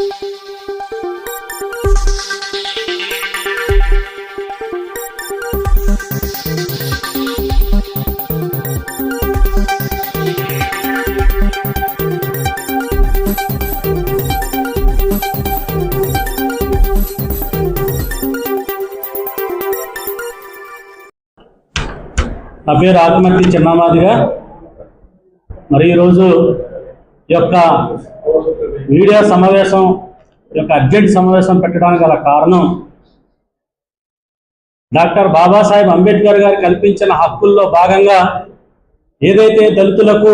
నా పేరు ఆత్మహత్య చిన్నమాదిగా. మరి ఈరోజు యొక్క మీడియా సమావేశం యొక్క అర్జెంట్ సమావేశం పెట్టడానికి గల కారణం డాక్టర్ బాబాసాహెబ్ అంబేద్కర్ గారు కల్పించిన హక్కుల్లో భాగంగా ఏదైతే దళితులకు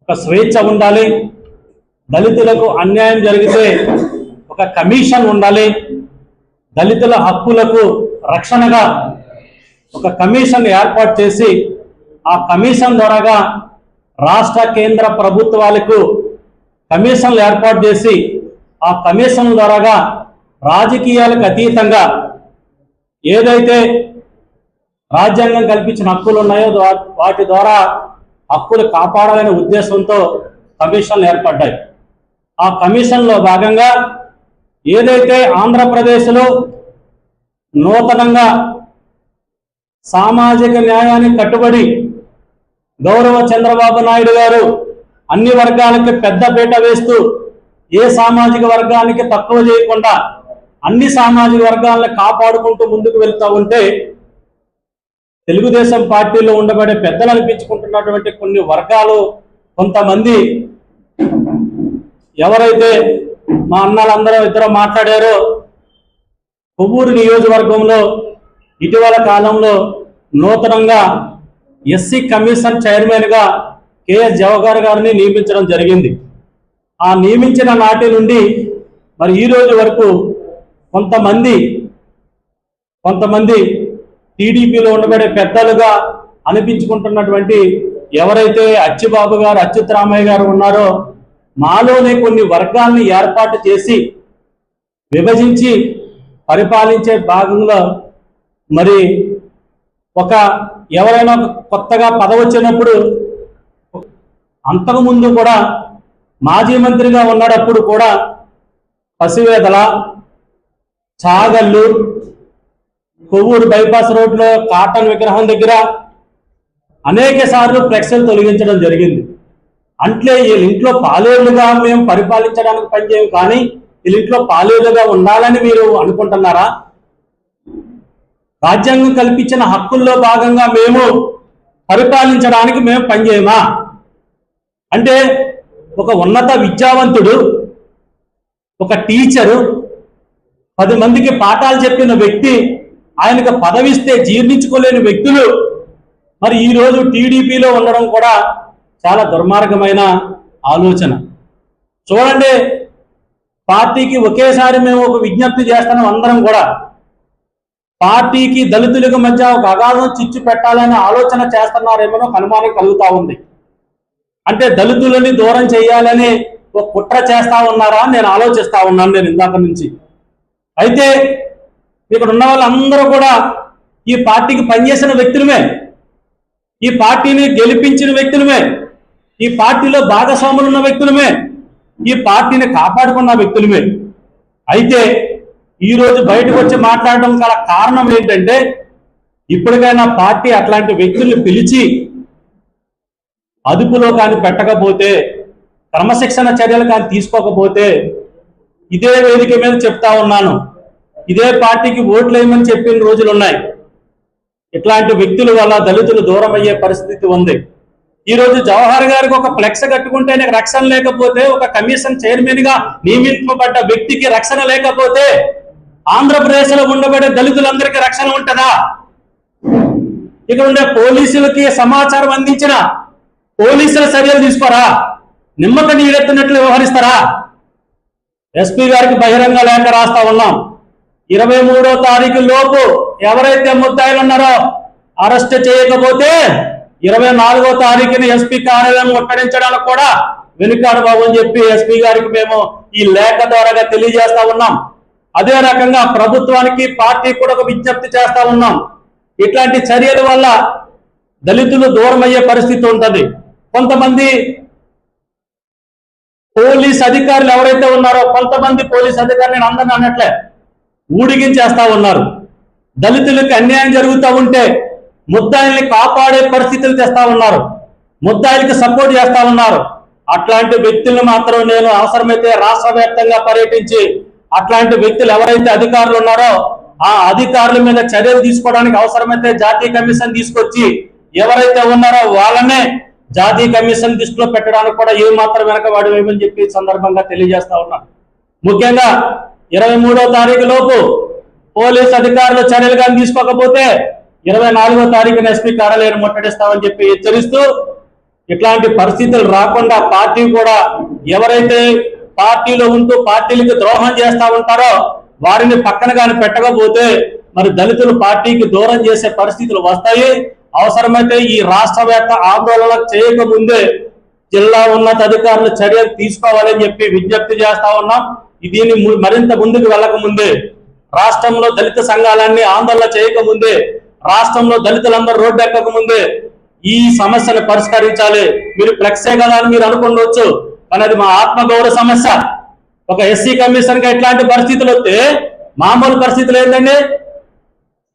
ఒక స్వేచ్ఛ ఉండాలి దళితులకు అన్యాయం జరిగితే ఒక కమిషన్ ఉండాలి దళితుల హక్కులకు రక్షణగా ఒక కమిషన్ ఏర్పాటు చేసి ఆ కమిషన్ ద్వారాగా రాష్ట్ర కేంద్ర ప్రభుత్వాలకు కమిషన్లు ఏర్పాటు చేసి ఆ కమిషన్ ద్వారాగా రాజకీయాలకు అతీతంగా ఏదైతే రాజ్యాంగం కల్పించిన హక్కులు ఉన్నాయో వాటి ద్వారా హక్కులు కాపాడాలనే ఉద్దేశంతో కమిషన్లు ఏర్పడ్డాయి. ఆ కమిషన్లో భాగంగా ఏదైతే ఆంధ్రప్రదేశ్లో నూతనంగా సామాజిక న్యాయానికి కట్టుబడి గౌరవ చంద్రబాబు నాయుడు గారు అన్ని వర్గాలకి పెద్ద పీట వేస్తూ ఏ సామాజిక వర్గానికి తక్కువ చేయకుండా అన్ని సామాజిక వర్గాలను కాపాడుకుంటూ ముందుకు వెళ్తూ ఉంటే తెలుగుదేశం పార్టీలో ఉండబడే పెద్దలు అనిపించుకుంటున్నటువంటి కొన్ని వర్గాలు కొంతమంది ఎవరైతే మా అన్నలందరూ ఇద్దరు మాట్లాడారో కొవ్వూరు నియోజకవర్గంలో ఇటీవల కాలంలో నూతనంగా ఎస్సీ కమిషన్ చైర్మన్గా కేఎస్ జవహర్ గారిని నియమించడం జరిగింది. ఆ నియమించిన నాటి నుండి మరి ఈ రోజు వరకు కొంతమంది కొంతమంది టీడీపీలో ఉండబడే పెద్దలుగా అనిపించుకుంటున్నటువంటి ఎవరైతే అచ్చిబాబు గారు అచ్యుత్రామయ్య గారు ఉన్నారో మాలోనే కొన్ని వర్గాల్ని ఏర్పాటు చేసి విభజించి పరిపాలించే భాగంలో మరి ఒక ఎవరైనా కొత్తగా పదవి వచ్చినప్పుడు అంతకుముందు కూడా మాజీ మంత్రిగా ఉన్నప్పుడు కూడా పసివేదల చాగల్లు కొవ్వూరు బైపాస్ రోడ్లో కాటన్ విగ్రహం దగ్గర అనేక సార్లు ఫ్లెక్స్లు తొలగించడం జరిగింది. అంటే వీళ్ళ ఇంట్లో పాలేరులుగా మేము పరిపాలించడానికి పనిచేయం కానీ వీళ్ళ ఇంట్లో పాలేరులుగా ఉండాలని మీరు అనుకుంటున్నారా? రాజ్యాంగం కల్పించిన హక్కుల్లో భాగంగా మేము పరిపాలించడానికి మేము పనిచేయమా? అంటే ఒక ఉన్నత విద్యావంతుడు ఒక టీచరు పది మందికి పాఠాలు చెప్పిన వ్యక్తి ఆయనకు పదవిస్తే జీర్ణించుకోలేని వ్యక్తులు మరి ఈరోజు టీడీపీలో ఉండడం కూడా చాలా దుర్మార్గమైన ఆలోచన. చూడండి పార్టీకి ఒకేసారి మేము ఒక విజ్ఞప్తి చేస్తున్నాం అందరం కూడా. పార్టీకి దళితులకు మధ్య ఒక అగాధం చిచ్చు పెట్టాలనే ఆలోచన చేస్తున్నారేమో ఒక అనుమానం కలుగుతా ఉంది. అంటే దళితులని దూరం చేయాలని ఒక కుట్ర చేస్తా ఉన్నారా నేను ఆలోచిస్తా ఉన్నాను నేను ఇందాక నుంచి. అయితే ఇక్కడ ఉన్న వాళ్ళందరూ కూడా ఈ పార్టీకి పనిచేసిన వ్యక్తులమే. ఈ పార్టీని గెలిపించిన వ్యక్తులమే. ఈ పార్టీలో భాగస్వాములు ఉన్న వ్యక్తులమే. ఈ పార్టీని కాపాడుకున్న వ్యక్తులమే. అయితే ఈరోజు బయటకు వచ్చి మాట్లాడడం గల కారణం ఏంటంటే ఇప్పటికైనా పార్టీ అట్లాంటి వ్యక్తుల్ని పిలిచి అదుపులో కానీ పెట్టకపోతే క్రమశిక్షణ చర్యలు కానీ తీసుకోకపోతే ఇదే వేదిక మీద చెప్తా ఉన్నాను. ఇదే పార్టీకి ఓట్లు వేయమని చెప్పిన రోజులు ఉన్నాయి. ఇట్లాంటి వ్యక్తుల వల్ల దళితులు దూరం అయ్యే పరిస్థితి ఉంది. ఈరోజు జవహర్ గారికి ఒక ఫ్లెక్స్ కట్టుకుంటేనే రక్షణ లేకపోతే ఒక కమిషన్ చైర్మన్గా నియమింపబడ్డ వ్యక్తికి రక్షణ లేకపోతే ఆంధ్రప్రదేశ్లో ఉండబడే దళితులందరికీ రక్షణ ఉంటుందా? ఇక్కడ ఉండే పోలీసులకి సమాచారం అందించిన పోలీసుల చర్యలు తీసుకోరా? నిమ్మక నీరెత్తినట్లు వ్యవహరిస్తారా? ఎస్పీ గారికి బహిరంగ లేఖ రాస్తా ఉన్నాం. ఇరవై మూడో తారీఖు లోపు ఎవరైతే ముద్దాయిలు ఉన్నారో అరెస్ట్ చేయకపోతే ఇరవై నాలుగో తారీఖున ఎస్పీ కార్యాలయం ముట్టడించడానికి కూడా వెనుకాడు బాబు అని చెప్పి ఎస్పీ గారికి మేము ఈ లేఖ ద్వారా తెలియజేస్తా ఉన్నాం. అదే రకంగా ప్రభుత్వానికి పార్టీ కూడా ఒక విజ్ఞప్తి చేస్తా ఉన్నాం. ఇట్లాంటి చర్యల వల్ల దళితులు దూరమయ్యే పరిస్థితి ఉంటుంది. కొంతమంది పోలీస్ అధికారులు ఎవరైతే ఉన్నారో కొంతమంది పోలీస్ అధికారులు నేను అందరిని అన్నట్లే ఊడిగించేస్తా ఉన్నారు. దళితులకు అన్యాయం జరుగుతూ ఉంటే ముద్దాయిల్ని కాపాడే పరిస్థితులు తెస్తా ఉన్నారు. ముద్దాయిలకి సపోర్ట్ చేస్తా ఉన్నారు. అట్లాంటి వ్యక్తులను మాత్రం నేను అవసరమైతే రాష్ట్ర వ్యాప్తంగా పర్యటించి అట్లాంటి వ్యక్తులు ఎవరైతే అధికారులు ఉన్నారో ఆ అధికారుల మీద చర్యలు తీసుకోవడానికి అవసరమైతే జాతీయ కమిషన్ తీసుకొచ్చి ఎవరైతే ఉన్నారో వాళ్ళనే జాతీయ కమిషన్ దృష్టిలో పెట్టడానికి కూడా ఏ మాత్రం వెనకబడి వేయమని చెప్పి సందర్భంగా తెలియజేస్తా ఉన్నాను ముఖ్యంగా ఇరవై మూడో తారీఖు లోపు పోలీస్ అధికారులు చర్యలు కానీ తీసుకోకపోతే ఇరవై నాలుగో తారీఖున ఎస్పీ కార్యాలయాన్ని ముట్టడిస్తామని చెప్పి హెచ్చరిస్తూ ఇట్లాంటి పరిస్థితులు రాకుండా పార్టీ కూడా ఎవరైతే పార్టీలో ఉంటూ పార్టీలకు ద్రోహం చేస్తా ఉంటారో వారిని పక్కన కానీ పెట్టకపోతే మరి దళితులు పార్టీకి దూరం చేసే పరిస్థితులు వస్తాయి. అవసరమైతే ఈ రాష్ట్ర వ్యాప్త ఆందోళన చేయకముందే జిల్లా ఉన్నతాధికారులు చర్యలు తీసుకోవాలని చెప్పి విజ్ఞప్తి చేస్తా ఉన్నాం. దీన్ని మరింత ముందుకు వెళ్ళకముందే రాష్ట్రంలో దళిత సంఘాలన్నీ ఆందోళన చేయకముందే రాష్ట్రంలో దళితులందరూ రోడ్డు ఎక్కకముందే ఈ సమస్యను పరిష్కరించాలి. మీరు ఫ్లెక్సే కదా అని మీరు అనుకుండొచ్చు కానీ అది మా ఆత్మగౌరవ సమస్య. ఒక ఎస్సీ కమిషన్గా ఇట్లాంటి పరిస్థితులు వస్తే మామూలు పరిస్థితులు ఏంటండి?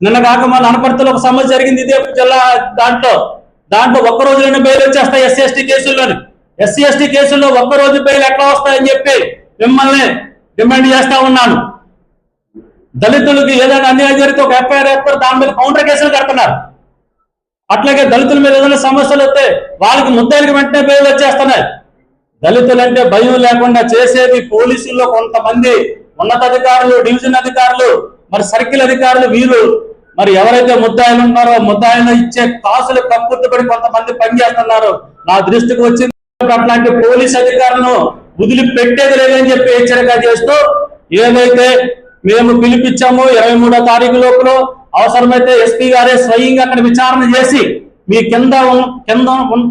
నిన్న కాక మన అనపర్తిలో ఒక సమస్య జరిగింది. ఇదే జిల్లా దాంట్లో. దాంట్లో ఒక్క రోజులోనే బెయిల్ వచ్చేస్తాయి ఎస్సీ ఎస్టీ కేసుల్లోని. ఎస్సీ ఎస్టీ కేసుల్లో ఒక్క రోజు బెయిల్ ఎట్లా వస్తాయని చెప్పి మిమ్మల్ని డిమాండ్ చేస్తా ఉన్నాను. దళితులకి ఏదైనా అన్యాయం జరిగితే ఒక ఎఫ్ఐఆర్ వేస్తారు దాని మీద కౌంటర్ కేసులు కడుతున్నారు. అట్లాగే దళితుల మీద ఏదైనా సమస్యలు వస్తే వాళ్ళకి ముద్దాయిలకి వెంటనే బెయిల్ వచ్చేస్తున్నాయి. దళితులంటే భయం లేకుండా చేసేది పోలీసుల్లో కొంతమంది ఉన్నతాధికారులు డివిజన్ అధికారులు మరి సర్కిల్ అధికారులు వీరు మరి ఎవరైతే ముద్దాయిలు ఉన్నారో ముద్దాయిలు ఇచ్చే కాసులు కప్పుతుపడి కొంతమంది పనిచేస్తున్నారు నా దృష్టికి వచ్చింది అట్లాంటి పోలీస్ అధికారులను వదిలి పెట్టేది లేదని చెప్పి హెచ్చరిక చేస్తూ ఏదైతే మేము పిలిపించామో ఇరవై మూడో తారీఖు లోపల అవసరమైతే ఎస్పీ గారే స్వయంగా అక్కడ విచారణ చేసి మీ కింద కింద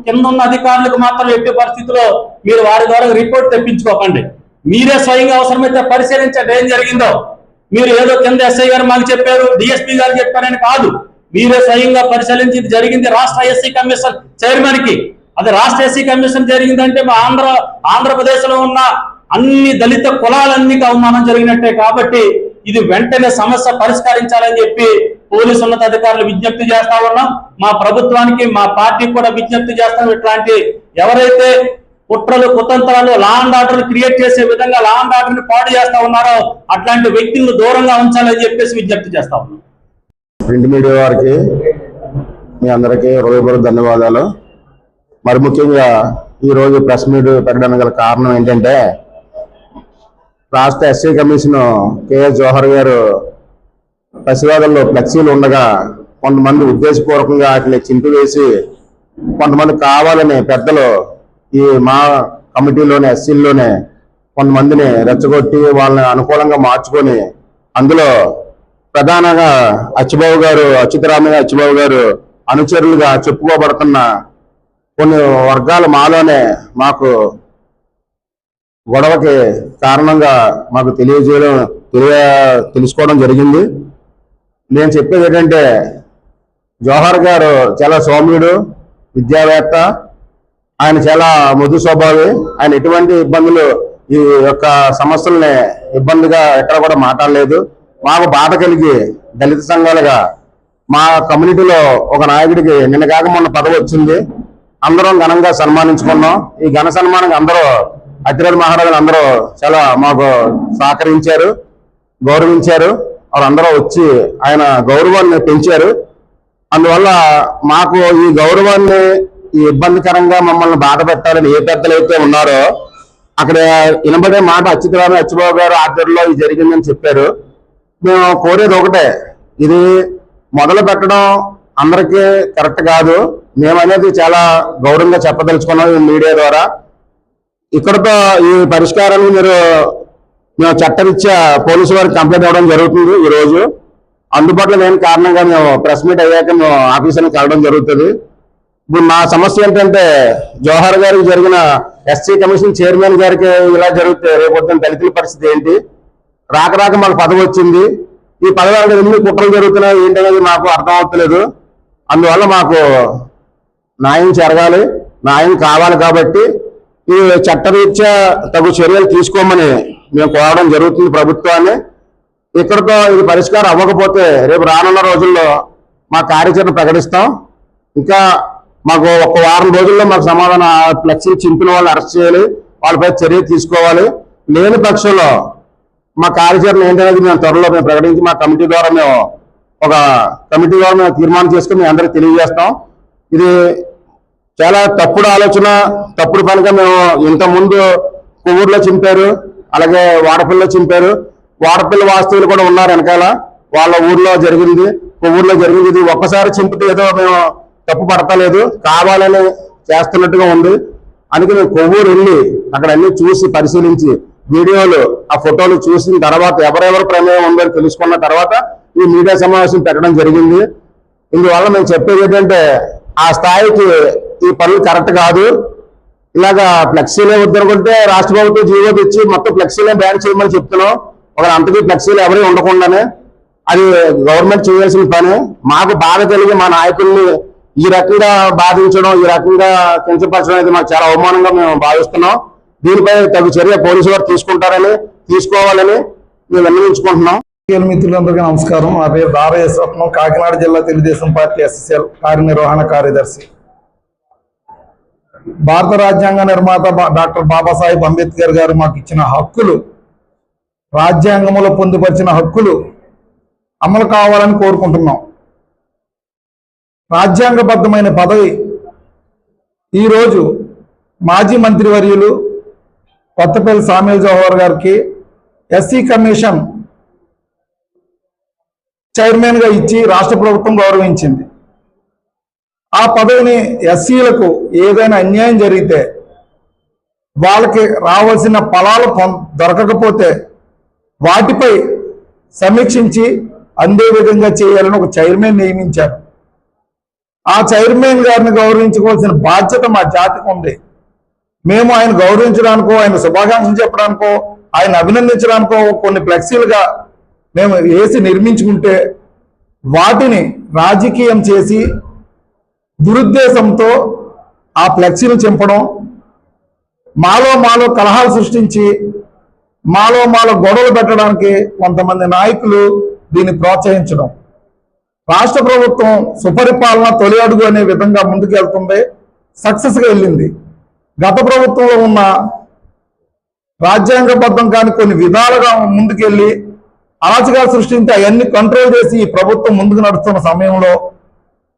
కింద ఉన్న అధికారులకు మాత్రం ఎట్టి పరిస్థితిలో మీరు వారి ద్వారా రిపోర్ట్ తెప్పించుకోకండి. మీరే స్వయంగా అవసరమైతే పరిశీలించండి ఏం జరిగిందో. మీరు ఏదో కింద ఎస్ఐ గారు మాకు చెప్పారు డిఎస్పీ గారు చెప్పారని కాదు. మీరే స్వయంగా పరిశీలించి జరిగింది రాష్ట్ర ఎస్సీ కమిషన్ చైర్మన్కి. అది రాష్ట్ర ఎస్సీ కమిషన్ జరిగిందంటే మా ఆంధ్ర ఆంధ్రప్రదేశ్లో ఉన్న అన్ని దళిత కులాలన్నీ అవమానం జరిగినట్టే కాబట్టి ఇది వెంటనే సమస్య పరిష్కరించాలని చెప్పి పోలీసు ఉన్నతాధికారులు విజ్ఞప్తి చేస్తా ఉన్నాం. మా ప్రభుత్వానికి మా పార్టీకి కూడా విజ్ఞప్తి చేస్తాం. ఇట్లాంటి ఎవరైతే కుట్రలు కుతంత్రాలు లా అండ్ ఆర్డర్ క్రియేట్ చేసే విధంగా లా అండ్ ఆర్డర్ని పాడు చేస్తా ఉన్నారో అట్లాంటి వ్యక్తులను దూరంగా ఉంచాలని చెప్పేసి విజ్ఞప్తి చేస్తా ఉన్నాం. ప్రింట్ మీడియా వారికి మీ అందరికీ హృదయపూర్వక ధన్యవాదాలు. మరి ముఖ్యంగా ఈరోజు ప్రెస్ మీట్ పెట్టడానికి గల కారణం ఏంటంటే రాష్ట్ర ఎస్సీ కమిషన్ కేఎస్ జోహర్ గారు పసివాదల్లో ఫ్లెక్సీలు ఉండగా కొంతమంది ఉద్దేశపూర్వకంగా వాటిని చింపివేసి కొంతమంది కావాలని పెద్దలు ఈ మా కమిటీలోనే ఎస్సీల్లోనే కొంతమందిని రెచ్చగొట్టి వాళ్ళని అనుకూలంగా మార్చుకొని అందులో ప్రధానంగా అచ్చుబాబు గారు అచ్యుతరామయ్య అచ్చుబాబు గారు అనుచరులుగా చెప్పుకోబడుతున్న కొన్ని వర్గాలు మాలోనే మాకు గొడవకి కారణంగా మాకు తెలియజేయడం తెలియ తెలుసుకోవడం జరిగింది. నేను చెప్పేది ఏంటంటే జోహర్ గారు చాలా సౌమ్యుడు విద్యావేత్త ఆయన చాలా మృదు స్వభావి ఆయన ఎటువంటి ఇబ్బందులు ఈ యొక్క సమస్యల్ని ఇబ్బందిగా ఎక్కడ కూడా మాట్లాడలేదు. మాకు బాధ కలిగి దళిత సంఘాలుగా మా కమ్యూనిటీలో ఒక నాయకుడికి నిన్న కాక మొన్న పదవి వచ్చింది. అందరం ఘనంగా సన్మానించుకున్నాం. ఈ ఘన సన్మానం అందరూ అతిరథ మహారాజులు అందరూ చాలా మాకు సహకరించారు గౌరవించారు. వాళ్ళందరూ వచ్చి ఆయన గౌరవాన్ని పెంచారు. అందువల్ల మాకు ఈ గౌరవాన్ని ఇబ్బందికరంగా మమ్మల్ని బాధ పెట్టాలని ఏ పెద్దలు అయితే ఉన్నారో అక్కడ వినబడే మాట అచ్యుతరామ అచ్చుబాబు గారు ఆధ్వర్యంలో ఇది జరిగిందని చెప్పారు. మేము కోరేది ఒకటే ఇది మొదలు పెట్టడం అందరికీ కరెక్ట్ కాదు. మేమనేది చాలా గౌరవంగా చెప్పదలుచుకున్నాం ఈ మీడియా ద్వారా. ఇక్కడతో ఈ పరిష్కారాన్ని మీరు మేము చట్టరీత్యా పోలీసు వారికి కంప్లైంట్ ఇవ్వడం జరుగుతుంది ఈ రోజు అందుబాటులో లేని కారణంగా మేము ప్రెస్ మీట్ అయ్యాక మేము ఆఫీసర్ని వెళ్ళడం జరుగుతుంది. ఇప్పుడు మా సమస్య ఏంటంటే జవహర్ గారికి జరిగిన ఎస్సీ కమిషన్ చైర్మన్ గారికి ఇలా జరిగితే రేపొద్దున దళితుల పరిస్థితి ఏంటి? రాక రాక మాకు పదవి వచ్చింది. ఈ పదవి ఎన్ని కుట్రలు జరుగుతున్నాయి ఏంటనేది మాకు అర్థం అవుతలేదు. అందువల్ల మాకు న్యాయం జరగాలి. న్యాయం కావాలి కాబట్టి ఈ చట్టరీత్యా తగు చర్యలు తీసుకోమని మేము కోరడం జరుగుతుంది ప్రభుత్వాన్ని. ఇక్కడితో ఇది పరిష్కారం అవ్వకపోతే రేపు రానున్న రోజుల్లో మా కార్యాచరణ ప్రకటిస్తాం. ఇంకా మాకు ఒక వారం రోజుల్లో మాకు సమాధానం ఆ ఫ్లెక్సీ చింపిన వాళ్ళు అరెస్ట్ చేయాలి. వాళ్ళపై చర్య తీసుకోవాలి. లేని పక్షంలో మా కార్యాచరణ ఏంటనేది మేము త్వరలో మేము ప్రకటించి మా కమిటీ ద్వారా మేము ఒక కమిటీ ద్వారా మేము తీర్మానం చేసుకుని మేము అందరికి తెలియజేస్తాం. ఇది చాలా తప్పుడు ఆలోచన తప్పుడు పనిగా మేము ఇంతకుముందు కొవ్వూరులో చింపారు అలాగే వాడపల్లిలో చింపారు. వాడపల్లి వాస్తవులు కూడా ఉన్నారు వెనకాల. వాళ్ళ ఊర్లో జరిగింది కొవ్వూరులో జరిగింది. ఇది ఒక్కసారి చింపితే ఏదో మేము తప్పు పడతలేదు కావాలని చేస్తున్నట్టుగా ఉంది. అందుకే నేను కొవ్వూరు వెళ్ళి అక్కడ అన్ని చూసి పరిశీలించి వీడియోలు ఆ ఫోటోలు చూసిన తర్వాత ఎవరెవరు ప్రమేయం ఉందని తెలుసుకున్న తర్వాత ఈ మీడియా సమావేశం పెట్టడం జరిగింది. ఇందువల్ల మేము చెప్పేది ఏంటంటే ఆ స్థాయికి ఈ పనులు కరెక్ట్ కాదు. ఇలాగా ఫ్లెక్సీలే వద్దనుకుంటే రాష్ట్ర ప్రభుత్వం జీవో తెచ్చి మొత్తం ఫ్లెక్సీలే బ్యాన్ చేయమని చెప్తున్నాం. ఒక అంతకీ ఫ్లెక్సీలు ఎవరి ఉండకుండానే అది గవర్నమెంట్ చేయాల్సిన పని. మాకు బాధ కలిగి మా నాయకుల్ని ఈ రకంగా బాధించడం ఈ రకంగా కించపరచడం అనేది మాకు చాలా అవమానంగా మేము భావిస్తున్నాం. దీనిపై తగు చర్య పోలీసు వారు తీసుకుంటారని తీసుకోవాలని మేము విన్నవించుకుంటున్నాం. మిత్రులందరికీ నమస్కారం. నా పేరు దారయ్య స్వప్నం. కాకినాడ జిల్లా తెలుగుదేశం పార్టీ ఎస్ఎస్ఎల్ కార్యనిర్వహణ కార్యదర్శి. భారత రాజ్యాంగ నిర్మాత డాక్టర్ బాబాసాహెబ్ అంబేద్కర్ గారు మాకు ఇచ్చిన హక్కులు రాజ్యాంగంలో పొందుపరిచిన హక్కులు అమలు కావాలని కోరుకుంటున్నాం. రాజ్యాంగబద్ధమైన పదవి. ఈరోజు మాజీ మంత్రివర్యులు కొత్తపల్లి సామేల్ జవహర్ గారికి ఎస్సీ కమిషన్ చైర్మన్గా ఇచ్చి రాష్ట్ర ప్రభుత్వం గౌరవించింది. ఆ పదవిని ఎస్సీలకు ఏదైనా అన్యాయం జరిగితే వాళ్ళకి రావాల్సిన ఫలాలు దొరకకపోతే వాటిపై సమీక్షించి అందే విధంగా చేయాలని ఒక చైర్మన్ నియమించారు. ఆ చైర్మన్ గారిని గౌరవించుకోవాల్సిన బాధ్యత మా జాతికి ఉంది. మేము ఆయన గౌరవించడానికో ఆయన శుభాకాంక్షలు చెప్పడానికో ఆయన అభినందించడానికో కొన్ని ఫ్లెక్సీలుగా మేము వేసి నిర్మించుకుంటే వాటిని రాజకీయం చేసి దురుద్దేశంతో ఆ ఫ్లెక్సీలు చింపడం మాలో మాలో కలహాలు సృష్టించి మాలో మాలో గొడవలు పెట్టడానికి కొంతమంది నాయకులు దీన్ని ప్రోత్సహించడం. రాష్ట్ర ప్రభుత్వం సుపరిపాలన తొలి అడుగు అనే విధంగా ముందుకెళ్తుంది సక్సెస్గా వెళ్ళింది. గత ప్రభుత్వంలో ఉన్న రాజ్యాంగబద్ధం కాని కొన్ని విధాలుగా ముందుకెళ్ళి అరాచకాలు సృష్టించి అవన్నీ కంట్రోల్ చేసి ఈ ప్రభుత్వం ముందుకు నడుస్తున్న సమయంలో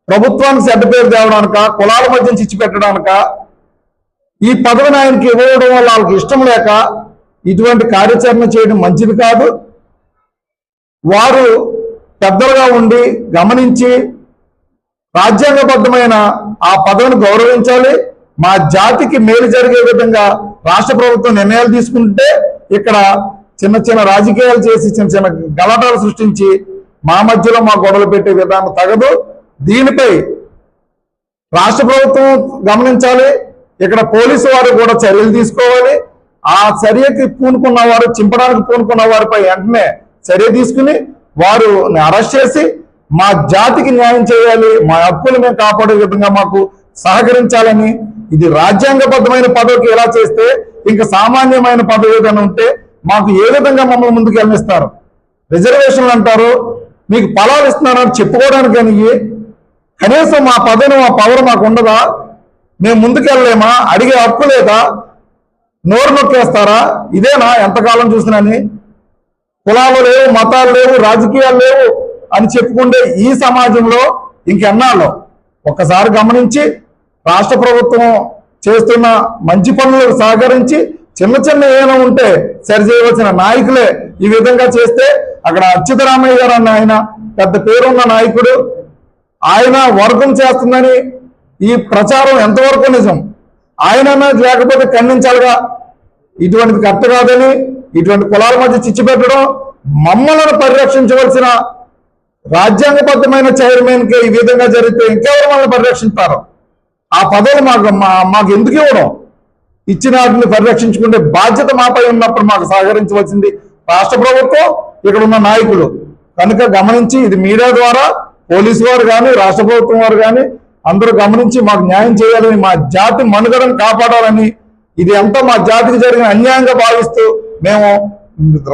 ప్రభుత్వానికి చెడ్డ పేరు తేవడానిక కులాల మధ్య చిచ్చి పెట్టడానిక ఈ పదవిని ఆయనకి ఇవ్వడం వల్ల వాళ్ళకి ఇష్టం లేక ఇటువంటి కార్యాచరణ చేయడం మంచిది కాదు. వారు పెద్దలుగా ఉండి గమనించి రాజ్యాంగబద్ధమైన ఆ పదవిని గౌరవించాలి. మా జాతికి మేలు జరిగే విధంగా రాష్ట్ర ప్రభుత్వం నిర్ణయాలు తీసుకుంటే ఇక్కడ చిన్న చిన్న రాజకీయాలు చేసి చిన్న చిన్న గలాటాలు సృష్టించి మా మధ్యలో మా గొడవలు పెట్టే విధానం తగదు. దీనిపై రాష్ట్ర ప్రభుత్వం గమనించాలి. ఇక్కడ పోలీసు వారు కూడా చర్యలు తీసుకోవాలి. ఆ చర్యకి పూనుకున్న వారు చింపడానికి పూనుకున్న వారిపై వెంటనే చర్య తీసుకుని వారు అరెస్ట్ చేసి మా జాతికి న్యాయం చేయాలి మా హక్కులు మేము కాపాడే విధంగా మాకు సహకరించాలని ఇది రాజ్యాంగబద్ధమైన పదవికి ఎలా చేస్తే ఇంకా సామాన్యమైన పదవి ఏదైనా ఉంటే మాకు ఏ విధంగా మమ్మల్ని ముందుకు వెళ్ళిస్తారు రిజర్వేషన్లు అంటారు మీకు ఫలాలు ఇస్తున్నారని చెప్పుకోవడానికి కానీ కనీసం మా పదవి మా పవర్ మాకు ఉండదా? మేము ముందుకెళ్ళలేమా అడిగే హక్కు లేదా? నోరు నొక్కేస్తారా? ఇదేనా? ఎంతకాలం చూసినని? కులాలు లేవు మతాలు లేవు రాజకీయాలు లేవు అని చెప్పుకుంటే ఈ సమాజంలో ఇంకెన్నాళ్ళు? ఒక్కసారి గమనించి రాష్ట్ర ప్రభుత్వం చేస్తున్న మంచి పనులకు సహకరించి చిన్న చిన్న ఏమైనా ఉంటే సరి చేయవలసిన నాయకులే ఈ విధంగా చేస్తే అక్కడ అచ్యుతరామయ్య గారు అన్న ఆయన పెద్ద పేరున్న నాయకుడు ఆయన వర్గం చేస్తుందని ఈ ప్రచారం ఎంతవరకు నిజం? ఆయన లేకపోతే ఖండించాలిగా? ఇటువంటిది కరెక్ట్ కాదని ఇటువంటి కులాల మధ్య చిచ్చు పెట్టడం మమ్మల్ని పరిరక్షించవలసిన రాజ్యాంగబద్ధమైన చైర్మన్కి ఈ విధంగా జరిగితే ఇంకెవరు మనల్ని పరిరక్షిస్తారు ఆ పదవులు మాకు మా- మాకు ఎందుకు ఇవ్వడం? ఇచ్చిన వాటిని పరిరక్షించుకునే బాధ్యత మాపై ఉన్నప్పుడు మాకు సహకరించవలసింది రాష్ట్ర ప్రభుత్వం ఇక్కడ ఉన్న నాయకులు. కనుక గమనించి ఇది మీడియా ద్వారా పోలీసు వారు కానీ రాష్ట్ర ప్రభుత్వం వారు కానీ అందరూ గమనించి మాకు న్యాయం చేయాలని మా జాతి మనుగడను కాపాడాలని ఇది ఎంతో మా జాతికి జరిగిన అన్యాయంగా భావిస్తూ మేము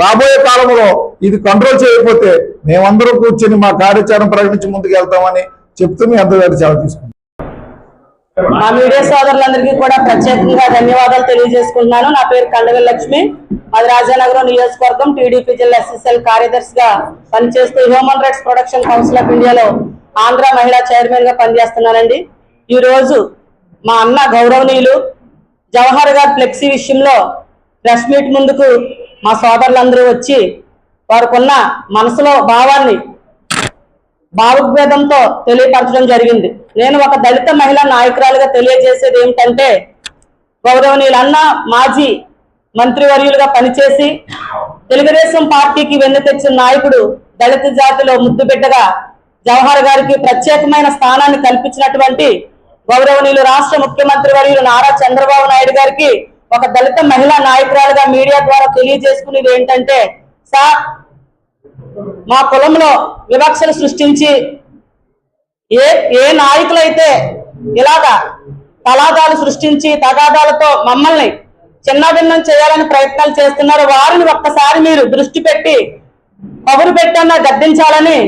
రాబోయే కాలంలో ఇది కంట్రోల్ చేయకపోతే మేమందరం కూర్చొని మా కార్యాచరణ ప్రకటించి ముందుకు వెళ్తామని చెప్తూ మీ అందరి చాలా తీసుకుంటాం మా మీడియా సోదరులందరికీ కూడా ప్రత్యేకంగా ధన్యవాదాలు తెలియజేసుకుంటున్నాను. నా పేరు కండగల్ లక్ష్మి. అది రాజానగరం నియోజకవర్గం టీడీపీ జిల్లా ఎస్ఎస్ఎల్ కార్యదర్శిగా పనిచేస్తూ human rights protection council of ఇండియాలో ఆంధ్ర మహిళా చైర్మన్గా పనిచేస్తున్నానండి. ఈ రోజు మా అన్న గౌరవనీయులు జవహర్ గారి ఫ్లెక్సీ విషయంలో ప్రెస్ మీట్ ముందుకు మా సోదరులందరూ వచ్చి వారికున్న మనసులో భావాన్ని భావోద్వేదంతో తెలియపరచడం జరిగింది. నేను ఒక దళిత మహిళా నాయకురాలుగా తెలియజేసేది ఏమిటంటే గౌరవనీయులన్న మాజీ మంత్రివర్యులుగా పనిచేసి తెలుగుదేశం పార్టీకి వెన్ను తెచ్చిన నాయకుడు దళిత జాతిలో ముద్దు బిడ్డగా జవహర్ గారికి ప్రత్యేకమైన స్థానాన్ని కల్పించినటువంటి గౌరవనీయులు రాష్ట్ర ముఖ్యమంత్రి వర్యులు నారా చంద్రబాబు నాయుడు గారికి ఒక దళిత మహిళా నాయకురాలుగా మీడియా ద్వారా తెలియజేసుకునేది ఏంటంటే సార్ మా కులంలో వివక్షలు సృష్టించి ఏ ఏ నాయకులైతే ఇలాగా తలాదాలు సృష్టించి తగాదాలతో మమ్మల్ని చిన్నభిన్నం చేయాలని ప్రయత్నాలు చేస్తున్నారు వారిని ఒక్కసారి మీరు దృష్టి పెట్టి కబురు పెట్టన్నా గద్దించాలని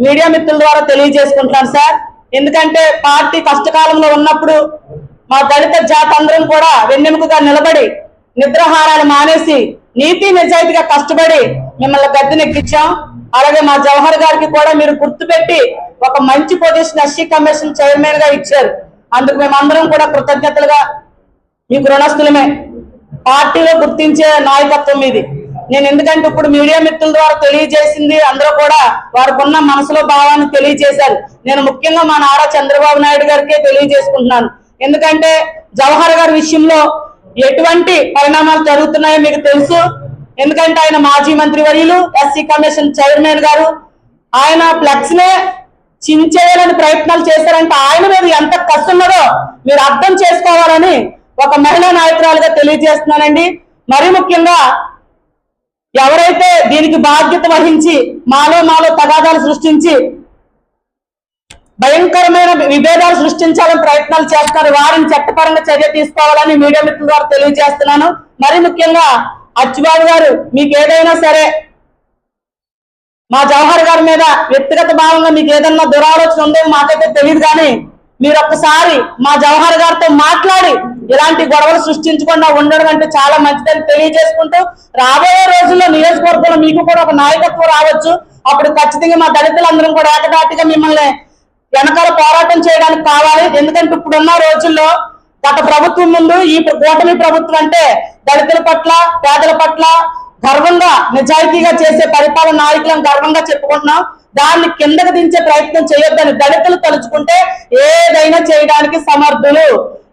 మీడియా మిత్రుల ద్వారా తెలియజేసుకుంటున్నాను సార్. ఎందుకంటే పార్టీ కష్టకాలంలో ఉన్నప్పుడు మా దళిత జాతి అందరం కూడా వెన్నెముకగా నిలబడి నిద్రహారాలు మానేసి నీతి నిజాయితీగా కష్టపడి మిమ్మల్ని గద్దెనెక్కించాం. అలాగే మా జవహర్ గారికి కూడా మీరు గుర్తుపెట్టి ఒక మంచి పొజిషన్ ఎస్సీ కమిషన్ చైర్మన్గా ఇచ్చారు. అందుకు మేమందరం కూడా కృతజ్ఞతలుగా మీకు రుణస్థులమే. పార్టీలో గుర్తించే నాయకత్వం ఇది నేను ఎందుకంటే ఇప్పుడు మీడియా మిత్రుల ద్వారా తెలియజేసింది అందరూ కూడా వారికి ఉన్న మనసులో భావాన్ని తెలియజేశారు. నేను ముఖ్యంగా మా నారా చంద్రబాబు నాయుడు గారికే తెలియజేసుకుంటున్నాను. ఎందుకంటే జవహర్ గారి విషయంలో ఎటువంటి పరిణామాలు జరుగుతున్నాయో మీకు తెలుసు. ఎందుకంటే ఆయన మాజీ మంత్రి వర్యులు ఎస్సీ కమిషన్ చైర్మన్ గారు. ఆయన ఫ్లెక్స్ నే చించేయాలని ప్రయత్నాలు చేశారంటే ఆయన మీద ఎంత కస్తున్నదో మీరు అర్థం చేసుకోవాలని ఒక మహిళా నాయకురాలుగా తెలియజేస్తున్నానండి. మరి ముఖ్యంగా ఎవరైతే దీనికి బాధ్యత వహించి మాలో మాలో తగాదాలు సృష్టించి భయంకరమైన విభేదాలు సృష్టించాలని ప్రయత్నాలు చేస్తున్నారు. వారిని చట్టపరంగా చర్య తీసుకోవాలని మీడియా మిత్రుల ద్వారా తెలియజేస్తున్నాను. మరి ముఖ్యంగా అచ్చుబాబు గారు మీకు ఏదైనా సరే మా జవహర్ గారి మీద వ్యక్తిగత భావంగా మీకు ఏదన్నా దురాలోచన ఉందో మాకైతే తెలియదు కానీ మీరు ఒక్కసారి మా జవహర్ గారితో మాట్లాడి ఇలాంటి గొడవలు సృష్టించకుండా ఉండడం అంటే చాలా మంచిదని తెలియజేసుకుంటూ రాబోయే రోజుల్లో నియోజకవర్గంలో మీకు కూడా ఒక నాయకత్వం రావచ్చు. అప్పుడు ఖచ్చితంగా మా దళితులందరం కూడా ఏకదాటిగా మిమ్మల్ని వెనకాల పోరాటం చేయడానికి కావాలి. ఎందుకంటే ఇప్పుడున్న రోజుల్లో గత ప్రభుత్వం ముందు ఈ కూటమి ప్రభుత్వం అంటే దళితుల పట్ల పేదల పట్ల గర్వంగా నిజాయితీగా చేసే పరిపాలన నాయకులను గర్వంగా చెప్పుకుంటున్నాం. దాన్ని కిందకు దించే ప్రయత్నం చేయొద్దని దళితులు తలుచుకుంటే ఏదైనా చేయడానికి సమర్థులు.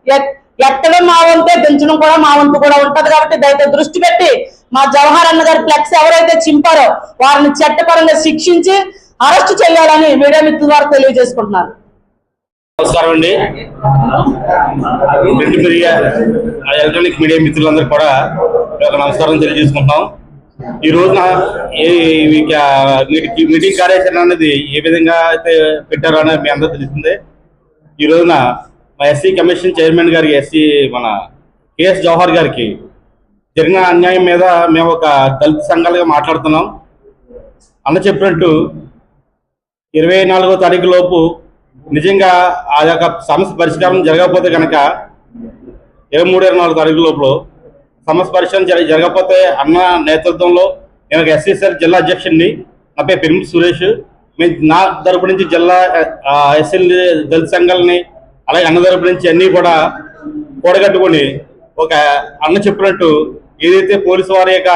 ఎ- ఎక్కడం మా వంతే దించడం కూడా మా వంతు కూడా ఉంటది కాబట్టి దయతో దృష్టి పెట్టి మా జవహర్ అన్న గారి ఫ్లెక్స్ ఎవరైతే చింపారో వారిని చట్టపరంగా శిక్షించి అరెస్ట్ చేయాలని మీడియా మిత్రుల ద్వారా తెలియజేసుకుంటున్నాను నమస్కారం అండి. ప్రింట్ మీడియా ఎలక్ట్రానిక్ మీడియా మిత్రులందరూ కూడా నమస్కారం తెలియజేసుకుంటున్నాం. ఈ రోజున ఏ మీటింగ్ కార్యాచరణ అనేది ఏ విధంగా అయితే పెట్టారో అనేది మీ అందరూ తెలిసిందే. ఈ రోజున మా ఎస్సీ కమిషన్ చైర్మన్ గారికి ఎస్సీ మన కేఎస్ జవహర్ గారికి జరిగిన అన్యాయం మీద మేము ఒక దళిత సంఘాలుగా మాట్లాడుతున్నాం. అన్న చెప్పినట్టు ఇరవై నాలుగో తారీఖు లోపు నిజంగా ఆ యొక్క సమస్య పరిష్కారం జరగకపోతే కనుక ఇరవై మూడు ఇరవై నాలుగు తారీఖు లోపల సమస్య పరిష్కారం జరగ జరగకపోతే అన్న నేతృత్వంలో నేను ఒక ఎస్ఎస్ఆర్ జిల్లా అధ్యక్షుడిని నా పేరు పెరుమిటి సురేష్ మేము నా తరపు నుంచి జిల్లా ఎస్ఎల్ దళిత సంఘాలని అలాగే అన్న తరపు నుంచి అన్నీ కూడా కూడగట్టుకొని ఒక అన్న చెప్పినట్టు ఏదైతే పోలీసు వారి యొక్క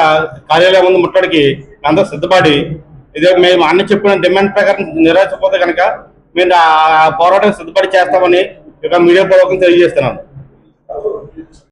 కార్యాలయం ఉంది ముట్టడికి అందరూ సిద్ధపడి ఇదే మేము అన్న చెప్పిన డిమాండ్ ప్రకారం నెరవేర్చకపోతే కనుక మేము పోరాటం సిద్ధపడి చేస్తామని ఇక మీడియా పూర్వకం తెలియజేస్తున్నాను.